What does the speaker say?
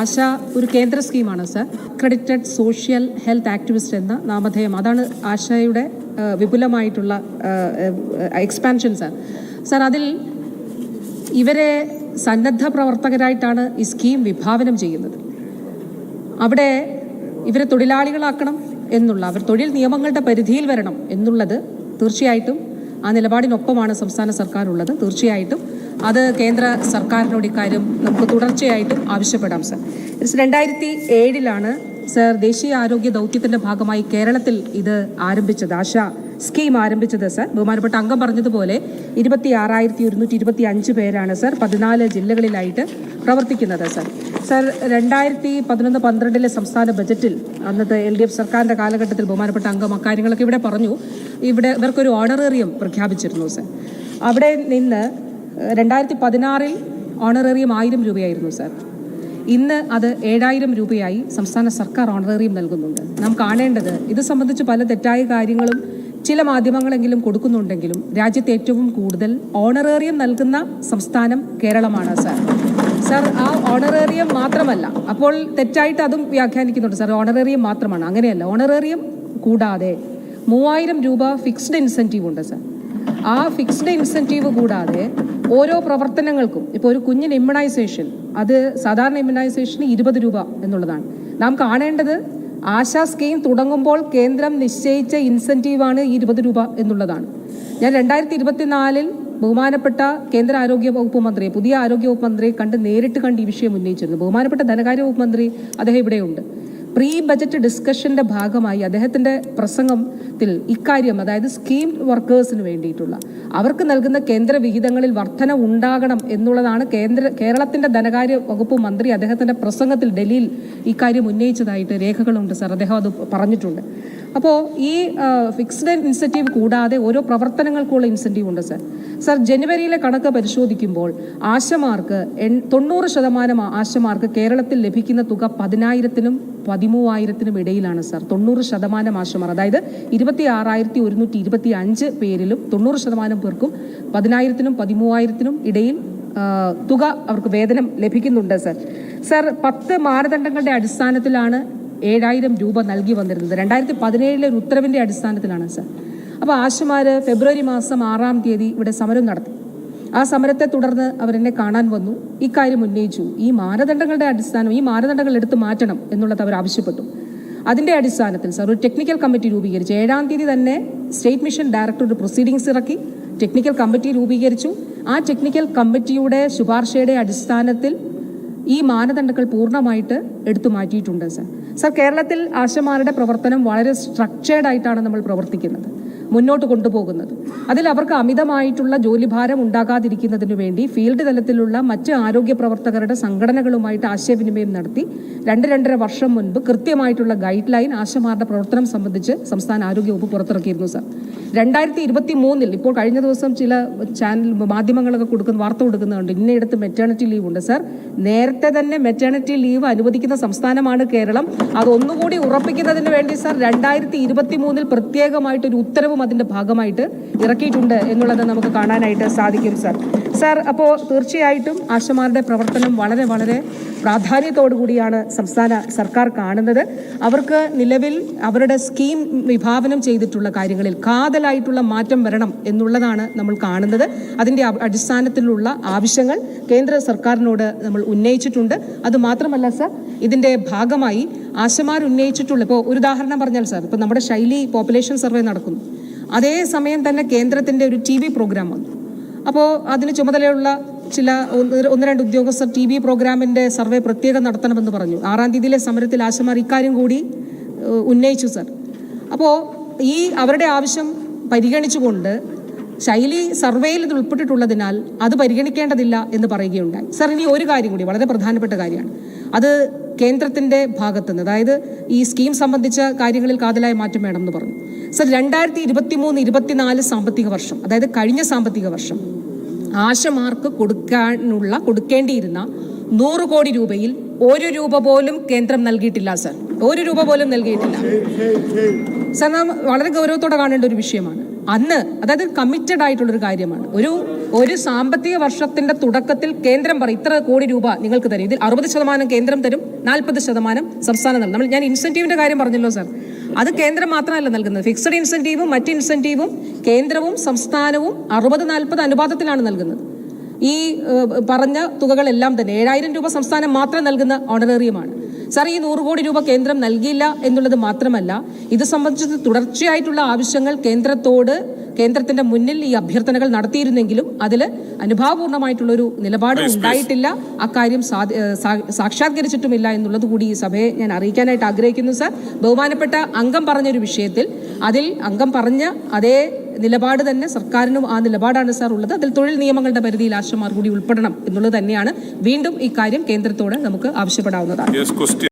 ആശ ഒരു കേന്ദ്ര സ്കീമാണ് sir. Credited social health activist എന്ന നാമധേയം. അതാണ് ആശയുടെ വിപുലമായിട്ടുള്ള എക്സ്പാൻഷൻ സർ. സർ അതിൽ ഇവരെ സന്നദ്ധ പ്രവർത്തകരായിട്ടാണ് ഈ സ്കീം വിഭാവനം ചെയ്യുന്നത്. അവിടെ ഇവരെ തൊഴിലാളികളാക്കണം എന്നുള്ള അവർ തൊഴിൽ നിയമങ്ങളുടെ പരിധിയിൽ വരണം എന്നുള്ളത് തീർച്ചയായിട്ടും ആ നിലപാടിനൊപ്പമാണ് സംസ്ഥാന സർക്കാർ ഉള്ളത് തീർച്ചയായിട്ടും അത് കേന്ദ്ര സർക്കാരിനോട് ഇക്കാര്യം നമുക്ക് തുടർച്ചയായിട്ടും ആവശ്യപ്പെടാം സർ. രണ്ടായിരത്തി ഏഴിലാണ് സർ ദേശീയ ആരോഗ്യ ദൗത്യത്തിന്റെ ഭാഗമായി കേരളത്തിൽ ഇത് ആരംഭിച്ചത് ആശ സ്കീം ആരംഭിച്ചത് സർ. ബഹുമാനപ്പെട്ട അംഗം പറഞ്ഞതുപോലെ ഇരുപത്തി ആറായിരത്തി ഒരുന്നൂറ്റി ഇരുപത്തി അഞ്ച് പേരാണ് സർ പതിനാല് ജില്ലകളിലായിട്ട് പ്രവർത്തിക്കുന്നത് സർ. സർ രണ്ടായിരത്തി പതിനൊന്ന് പന്ത്രണ്ടിലെ സംസ്ഥാന ബജറ്റിൽ അന്നത്തെ എൽ ഡി എഫ് സർക്കാരിന്റെ കാലഘട്ടത്തിൽ ബഹുമാനപ്പെട്ട അംഗം അക്കാര്യങ്ങളൊക്കെ ഇവിടെ പറഞ്ഞു. ഇവിടെ ഇവർക്കൊരു ഓണറേറിയം പ്രഖ്യാപിച്ചിരുന്നു സർ. അവിടെ നിന്ന് രണ്ടായിരത്തി പതിനാറിൽ ഓണറേറിയം ആയിരം രൂപയായിരുന്നു സർ. ഇന്ന് അത് ഏഴായിരം രൂപയായി സംസ്ഥാന സർക്കാർ ഓണറേറിയം നൽകുന്നുണ്ട്. നാം കാണേണ്ടത് ഇത് സംബന്ധിച്ച് പല തെറ്റായ കാര്യങ്ങളും ചില മാധ്യമങ്ങളെങ്കിലും കൊടുക്കുന്നുണ്ടെങ്കിലും രാജ്യത്ത് ഏറ്റവും കൂടുതൽ ഓണറേറിയം നൽകുന്ന സംസ്ഥാനം കേരളമാണ് സർ. സർ ആ ഓണറേറിയം മാത്രമല്ല അപ്പോൾ തെറ്റായിട്ട് അതും വ്യാഖ്യാനിക്കുന്നുണ്ട് സാർ. ഓണറേറിയം മാത്രമാണ്. അങ്ങനെയല്ല ഓണറേറിയം കൂടാതെ മൂവായിരം രൂപ ഫിക്സ്ഡ് ഇൻസെന്റീവ് ഉണ്ട് സാർ. ആ ഫിക്സ്ഡ് ഇൻസെന്റീവ് കൂടാതെ ഓരോ പ്രവർത്തനങ്ങൾക്കും ഇപ്പോൾ ഒരു കുഞ്ഞിന് ഇമ്മ്യൂണൈസേഷൻ അത് സാധാരണ ഇമ്മ്യൂണൈസേഷന് ഇരുപത് രൂപ എന്നുള്ളതാണ്. നാം കാണേണ്ടത് ആശാ സ്കീം തുടങ്ങുമ്പോൾ കേന്ദ്രം നിശ്ചയിച്ച ഇൻസെന്റീവാണ് ഈ ഇരുപത് രൂപ എന്നുള്ളതാണ്. ഞാൻ രണ്ടായിരത്തി ഇരുപത്തിനാലിൽ ബഹുമാനപ്പെട്ട കേന്ദ്ര ആരോഗ്യ വകുപ്പ് മന്ത്രിയെ പുതിയ ആരോഗ്യ വകുപ്പ് മന്ത്രിയെ കണ്ട് നേരിട്ട് കണ്ട് ഈ വിഷയം ഉന്നയിച്ചിരുന്നു. ബഹുമാനപ്പെട്ട ധനകാര്യ വകുപ്പ് മന്ത്രി അദ്ദേഹം ഇവിടെയുണ്ട്. പ്രീ ബജറ്റ് ഡിസ്കഷന്റെ ഭാഗമായി അദ്ദേഹത്തിന്റെ പ്രസംഗത്തിൽ ഇക്കാര്യം അതായത് സ്കീം വർക്കേഴ്സിന് വേണ്ടിയിട്ടുള്ള അവർക്ക് നൽകുന്ന കേന്ദ്ര വിഹിതങ്ങളിൽ വർധന ഉണ്ടാകണം എന്നുള്ളതാണ് കേന്ദ്ര കേരളത്തിന്റെ ധനകാര്യ വകുപ്പ് മന്ത്രി അദ്ദേഹത്തിന്റെ പ്രസംഗത്തിൽ ഡൽഹിയിൽ ഇക്കാര്യം ഉന്നയിച്ചതായിട്ട് രേഖകളുണ്ട് സാർ. അദ്ദേഹം അത് പറഞ്ഞിട്ടുണ്ട്. അപ്പോൾ ഈ ഫിക്സ്ഡ് ഇൻസെന്റീവ് കൂടാതെ ഓരോ പ്രവർത്തനങ്ങൾക്കുള്ള ഇൻസെന്റീവ് ഉണ്ട് സാർ. സാർ ജനുവരിയിലെ കണക്ക് പരിശോധിക്കുമ്പോൾ ആശമാർക്ക് തൊണ്ണൂറ് ശതമാനം ആശമാർക്ക് കേരളത്തിൽ ലഭിക്കുന്ന തുക പതിനായിരത്തിനും പതിമൂവായിരത്തിനും ഇടയിലാണ് സർ. തൊണ്ണൂറ് ശതമാനം ആശ്രമർ അതായത് ഇരുപത്തി ആറായിരത്തി ഒരുന്നൂറ്റി ഇരുപത്തി അഞ്ച് പേരിലും തൊണ്ണൂറ് ശതമാനം പേർക്കും പതിനായിരത്തിനും പതിമൂവായിരത്തിനും ഇടയിൽ തുക അവർക്ക് വേതനം ലഭിക്കുന്നുണ്ട് സർ. സർ പത്ത് മാനദണ്ഡങ്ങളുടെ അടിസ്ഥാനത്തിലാണ് ഏഴായിരം രൂപ നൽകി വന്നിരുന്നത്. രണ്ടായിരത്തി പതിനേഴിലെ ഒരു ഉത്തരവിന്റെ അടിസ്ഥാനത്തിലാണ് സർ. അപ്പോൾ ആശുമാർ ഫെബ്രുവരി മാസം ആറാം തീയതി ഇവിടെ സമരം നടത്തി. ആ സമരത്തെ തുടർന്ന് അവരെന്നെ കാണാൻ വന്നു. ഇക്കാര്യം ഉന്നയിച്ചു. ഈ മാനദണ്ഡങ്ങളുടെ അടിസ്ഥാനം ഈ മാനദണ്ഡങ്ങൾ എടുത്തു മാറ്റണം എന്നുള്ളത് അവർ ആവശ്യപ്പെട്ടു. അതിന്റെ അടിസ്ഥാനത്തിൽ സർ ഒരു ടെക്നിക്കൽ കമ്മിറ്റി രൂപീകരിച്ചു. ഏഴാം തീയതി തന്നെ സ്റ്റേറ്റ് മിഷൻ ഡയറക്ടർ ഒരു പ്രൊസീഡിങ്സ് ഇറക്കി. ടെക്നിക്കൽ കമ്മിറ്റി രൂപീകരിച്ചു. ആ ടെക്നിക്കൽ കമ്മിറ്റിയുടെ ശുപാർശയുടെ അടിസ്ഥാനത്തിൽ ഈ മാനദണ്ഡങ്ങൾ പൂർണമായിട്ട് എടുത്തു മാറ്റിയിട്ടുണ്ട് സർ. സർ കേരളത്തിൽ ആശമാരുടെ പ്രവർത്തനം വളരെ സ്ട്രക്ചേർഡ് ആയിട്ടാണ് നമ്മൾ പ്രവർത്തിക്കുന്നത്. മുന്നോട്ട് കൊണ്ടുപോകുന്നത്. അതിൽ അവർക്ക് അമിതമായിട്ടുള്ള ജോലിഭാരം ഉണ്ടാകാതിരിക്കുന്നതിനു വേണ്ടി ഫീൽഡ് തലത്തിലുള്ള മറ്റ് ആരോഗ്യ പ്രവർത്തകരുടെ സംഘടനകളുമായിട്ട് ആശയവിനിമയം നടത്തി രണ്ട് രണ്ടര വർഷം മുൻപ് കൃത്യമായിട്ടുള്ള ഗൈഡ് ലൈൻ ആശമാരുടെ പ്രവർത്തനം സംബന്ധിച്ച് സംസ്ഥാന ആരോഗ്യ വകുപ്പ് പുറത്തിറക്കിയിരുന്നു സാർ രണ്ടായിരത്തി ഇരുപത്തി മൂന്നിൽ ഇപ്പോൾ കഴിഞ്ഞ ദിവസം ചില ചാനൽ മാധ്യമങ്ങളൊക്കെ കൊടുക്കുന്ന വാർത്ത കൊടുക്കുന്നുണ്ട്. ഇന്നയിടത്ത് മെറ്റേണിറ്റി ലീവ് ഉണ്ട് സാർ നേരത്തെ തന്നെ മെറ്റേണിറ്റി ലീവ് അനുവദിക്കുന്ന സംസ്ഥാനമാണ് കേരളം. അതൊന്നുകൂടി ഉറപ്പിക്കുന്നതിന് വേണ്ടി സാർ രണ്ടായിരത്തി ഇരുപത്തി മൂന്നിൽ പ്രത്യേകമായിട്ടൊരു ഉത്തരവും അതിന്റെ ഭാഗമായിട്ട് ഇറക്കിയിട്ടുണ്ട് എന്നുള്ളത് നമുക്ക് കാണാനായിട്ട് സാധിക്കും സാർ സാർ അപ്പോൾ തീർച്ചയായിട്ടും ആശമാരുടെ പ്രവർത്തനം വളരെ വളരെ പ്രാധാന്യത്തോടു കൂടിയാണ് സംസ്ഥാന സർക്കാർ കാണുന്നത്. അവർക്ക് നിലവിൽ അവരുടെ സ്കീം വിഭാവനം ചെയ്തിട്ടുള്ള കാര്യങ്ങളിൽ കാതലായിട്ടുള്ള മാറ്റം വരണം എന്നുള്ളതാണ് നമ്മൾ കാണുന്നത്. അതിന്റെ അടിസ്ഥാനത്തിലുള്ള ആവശ്യങ്ങൾ കേന്ദ്ര സർക്കാരിനോട് നമ്മൾ ഉന്നയിച്ചിട്ടുണ്ട്. അത് മാത്രമല്ല സർ ഇതിന്റെ ഭാഗമായി ആശമാർ ഉന്നയിച്ചിട്ടുള്ള ഇപ്പോൾ ഒരു ഉദാഹരണം പറഞ്ഞാൽ സാർ ഇപ്പോൾ നമ്മുടെ ശൈലി പോപ്പുലേഷൻ സർവേ നടക്കുന്നു. അതേ സമയം തന്നെ കേന്ദ്രത്തിന്റെ ഒരു ടി വി പ്രോഗ്രാം വന്നു. അപ്പോൾ അതിന് ചുമതലയുള്ള ചില ഒന്ന് രണ്ട് ഉദ്യോഗസ്ഥർ ടി വി പ്രോഗ്രാമിന്റെ സർവേ പ്രത്യേകം നടത്തണമെന്ന് പറഞ്ഞു. ആറാം തീയതിയിലെ സമരത്തിൽ ആശമാർ ഇക്കാര്യം കൂടി ഉന്നയിച്ചു സർ. അപ്പോൾ ഈ അവരുടെ ആവശ്യം പരിഗണിച്ചുകൊണ്ട് ശൈലി സർവേയിൽ ഇത് ഉൾപ്പെട്ടിട്ടുള്ളതിനാൽ അത് പരിഗണിക്കേണ്ടതില്ല എന്ന് പറയുകയുണ്ടായി. സർ ഇനി ഒരു കാര്യം കൂടി വളരെ പ്രധാനപ്പെട്ട കാര്യമാണ്. അത് കേന്ദ്രത്തിന്റെ ഭാഗത്തുനിന്ന് അതായത് ഈ സ്കീം സംബന്ധിച്ച കാര്യങ്ങളിൽ കാതലായ മാറ്റം വേണം എന്ന് പറഞ്ഞു. സർ രണ്ടായിരത്തി ഇരുപത്തി മൂന്ന് ഇരുപത്തിനാല് സാമ്പത്തിക വർഷം അതായത് കഴിഞ്ഞ സാമ്പത്തിക വർഷം ആശമാർക്ക് കൊടുക്കാനുള്ള കൊടുക്കേണ്ടിയിരുന്ന നൂറ് കോടി രൂപയിൽ ഒരു രൂപ പോലും കേന്ദ്രം നൽകിയിട്ടില്ല സർ. ഒരു രൂപ പോലും നൽകിയിട്ടില്ല. സർ നാം വളരെ ഗൗരവത്തോടെ കാണേണ്ട ഒരു വിഷയമാണ്. അന്ന് അതായത് കമ്മിറ്റഡ് ആയിട്ടുള്ള ഒരു കാര്യമാണ്. ഒരു ഒരു സാമ്പത്തിക വർഷത്തിന്റെ തുടക്കത്തിൽ കേന്ദ്രം പറയും ഇത്ര കോടി രൂപ നിങ്ങൾക്ക് തരും. ഇതിൽ അറുപത് ശതമാനം കേന്ദ്രം തരും നാൽപ്പത് ശതമാനം സംസ്ഥാനം നൽകും. നമ്മൾ ഞാൻ ഇൻസെന്റീവിന്റെ കാര്യം പറഞ്ഞല്ലോ സാർ അത് കേന്ദ്രം മാത്രമല്ല നൽകുന്നത്. ഫിക്സഡ് ഇൻസെന്റീവും മറ്റ് ഇൻസെന്റീവും കേന്ദ്രവും സംസ്ഥാനവും അറുപത് നാൽപ്പത് അനുപാതത്തിലാണ് നൽകുന്നത്. ഈ പറഞ്ഞ തുകകളെല്ലാം തന്നെ ഏഴായിരം രൂപ സംസ്ഥാനം മാത്രം നൽകുന്ന ഓണറേറിയമാണ്. സാർ ഈ നൂറ് കോടി രൂപ കേന്ദ്രം നൽകിയില്ല എന്നുള്ളത് മാത്രമല്ല ഇത് സംബന്ധിച്ച് തുടർച്ചയായിട്ടുള്ള ആവശ്യങ്ങൾ കേന്ദ്രത്തോട് കേന്ദ്രത്തിന്റെ മുന്നിൽ ഈ അഭ്യർത്ഥനകൾ നടത്തിയിരുന്നെങ്കിലും അതിൽ അനുഭാവപൂർണമായിട്ടുള്ളൊരു നിലപാട് ഉണ്ടായിട്ടില്ല. അക്കാര്യം സാക്ഷാത്കരിച്ചിട്ടുമില്ല എന്നുള്ളത് കൂടി ഈ സഭയെ ഞാൻ അറിയിക്കാനായിട്ട് ആഗ്രഹിക്കുന്നു സാർ. ബഹുമാനപ്പെട്ട അംഗം പറഞ്ഞൊരു വിഷയത്തിൽ അതിൽ അംഗം പറഞ്ഞ അതേ നിലപാട് തന്നെ സർക്കാരിനും ആ നിലപാടാണ് സാർ ഉള്ളത്. അതിൽ തൊഴിൽ നിയമങ്ങളുടെ പരിധിയിൽ ആശമാർ കൂടി ഉൾപ്പെടണം എന്നുള്ളത് തന്നെയാണ്. വീണ്ടും ഇക്കാര്യം കേന്ദ്രത്തോട് നമുക്ക് ആവശ്യപ്പെടാവുന്നതാണ്.